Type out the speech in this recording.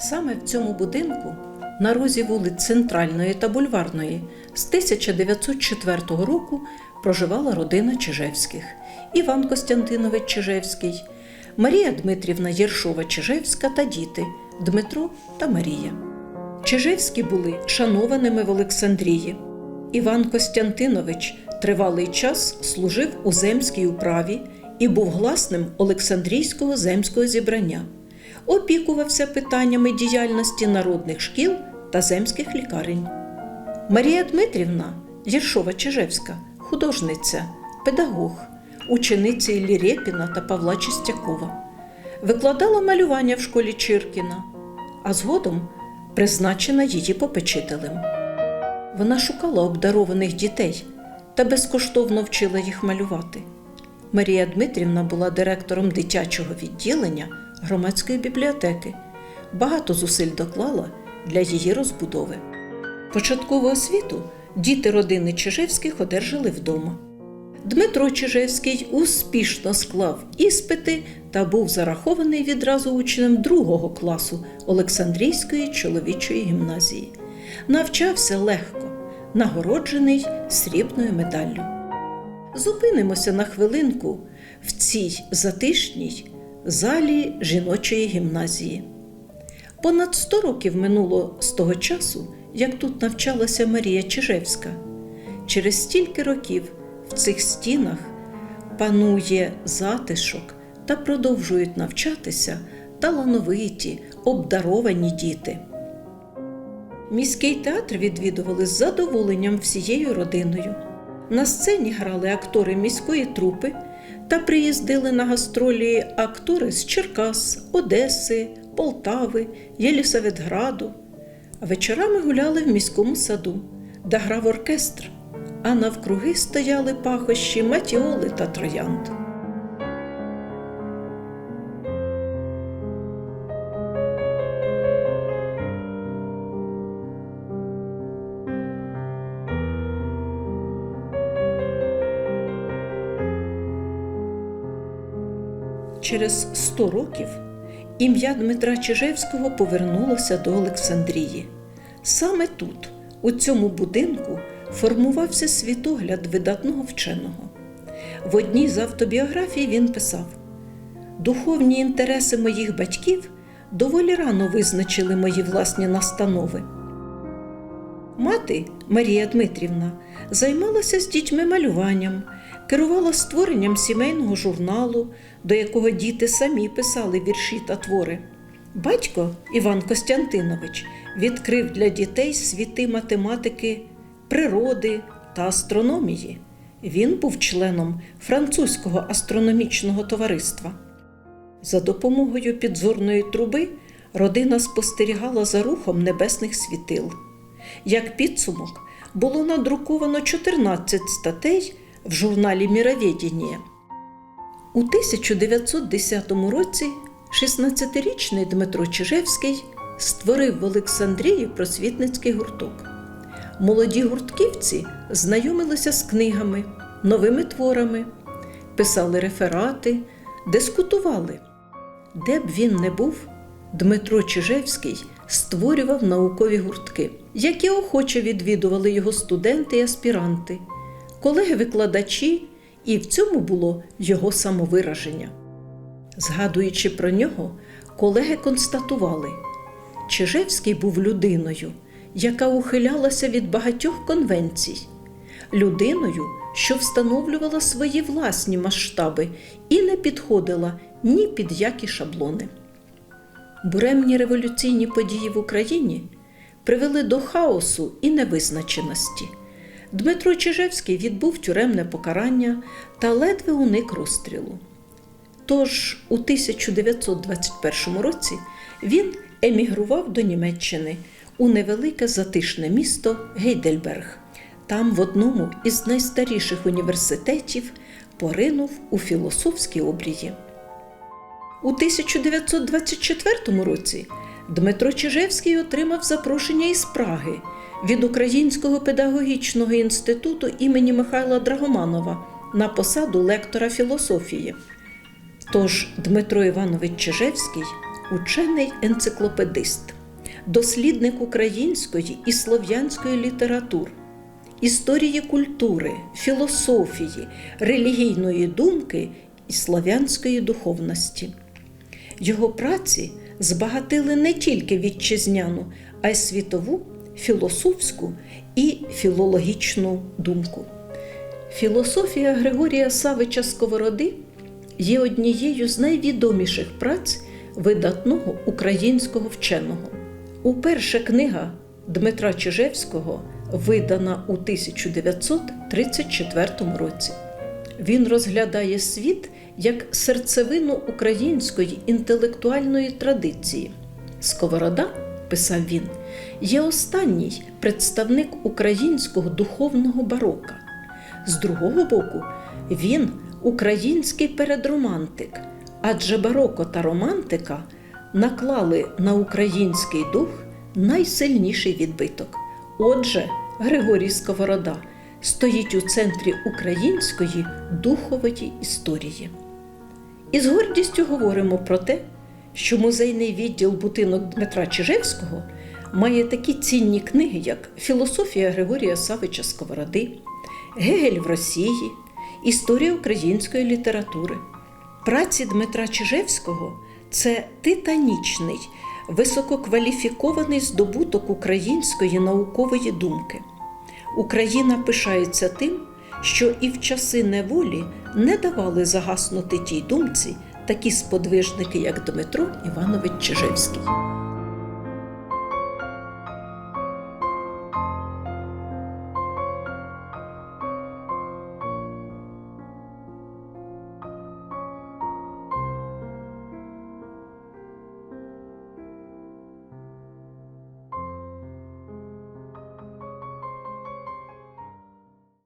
Саме в цьому будинку, на розі вулиць Центральної та Бульварної, з 1904 року проживала родина Чижевських. Іван Костянтинович Чижевський, Марія Дмитрівна Єршова Чижевська та діти Дмитро та Марія. Чижевські були шанованими в Олександрії. Іван Костянтинович тривалий час служив у земській управі і був гласним Олександрійського земського зібрання. Опікувався питаннями діяльності народних шкіл та земських лікарень. Марія Дмитрівна Єршова Чижевська, художниця, педагог, учениця Іллі та Павла Чистякова. Викладала малювання в школі Чиркіна, а згодом призначена її попечителем. Вона шукала обдарованих дітей та безкоштовно вчила їх малювати. Марія Дмитрівна була директором дитячого відділення громадської бібліотеки. Багато зусиль доклала для її розбудови. Початкову освіту діти родини Чижевських одержали вдома. Дмитро Чижевський успішно склав іспити та був зарахований відразу учнем другого класу Олександрійської чоловічої гімназії. Навчався легко, нагороджений срібною медаллю. Зупинимося на хвилинку в цій затишній залі жіночої гімназії. Понад 100 років минуло з того часу, як тут навчалася Марія Чижевська. Через стільки років в цих стінах панує затишок та продовжують навчатися талановиті, обдаровані діти. Міський театр відвідували з задоволенням всією родиною. На сцені грали актори міської трупи та приїздили на гастролі актори з Черкас, Одеси, Полтави, Єлісаветграду. Вечорами гуляли в міському саду, де грав оркестр, а навкруги стояли пахощі матіоли та троянд. Через 100 років ім'я Дмитра Чижевського повернулося до Олександрії. Саме тут, у цьому будинку, формувався світогляд видатного вченого. В одній з автобіографій він писав: Духовні інтереси моїх батьків доволі рано визначили мої власні настанови. Мати Марія Дмитрівна займалася з дітьми малюванням, керувала створенням сімейного журналу, до якого діти самі писали вірші та твори. Батько Іван Костянтинович відкрив для дітей світи математики, природи та астрономії. Він був членом французького астрономічного товариства. За допомогою підзорної труби родина спостерігала за рухом небесних світил. Як підсумок, було надруковано 14 статей в журналі Міровєдіння. У 1910 році 16-річний Дмитро Чижевський створив в Олександрії просвітницький гурток. Молоді гуртківці знайомилися з книгами, новими творами, писали реферати, дискутували. Де б він не був, Дмитро Чижевський створював наукові гуртки, які охоче відвідували його студенти і аспіранти, колеги-викладачі, і в цьому було його самовираження. Згадуючи про нього, колеги констатували, Чижевський був людиною, яка ухилялася від багатьох конвенцій, людиною, що встановлювала свої власні масштаби і не підходила ні під які шаблони. Буремні революційні події в Україні привели до хаосу і невизначеності. Дмитро Чижевський відбув тюремне покарання та ледве уник розстрілу. Тож у 1921 році він емігрував до Німеччини у невелике затишне місто Гейдельберг. Там, в одному із найстаріших університетів, поринув у філософські обрії. У 1924 році Дмитро Чижевський отримав запрошення із Праги від Українського педагогічного інституту імені Михайла Драгоманова на посаду лектора філософії. Тож Дмитро Іванович Чижевський учений енциклопедист, дослідник української і слов'янської літератур, історії культури, філософії, релігійної думки і слов'янської духовності. Його праці збагатили не тільки вітчизняну, а й світову філософську і філологічну думку. Філософія Григорія Савича Сковороди є однією з найвідоміших праць видатного українського вченого. Уперше книга Дмитра Чижевського видана у 1934 році. Він розглядає світ як серцевину української інтелектуальної традиції. Сковорода, писав він, є останній представник українського духовного барока. З другого боку, він український передромантик, адже бароко та романтика наклали на український дух найсильніший відбиток. Отже, Григорій Сковорода стоїть у центрі української духової історії. І з гордістю говоримо про те, що музейний відділ будинок Дмитра Чижевського має такі цінні книги, як Філософія Григорія Савича Сковороди, Гегель в Росії, Історія української літератури. Праці Дмитра Чижевського це титанічний, висококваліфікований здобуток української наукової думки. Україна пишається тим, що і в часи неволі не давали загаснути тій думці такі сподвижники, як Дмитро Іванович Чижевський.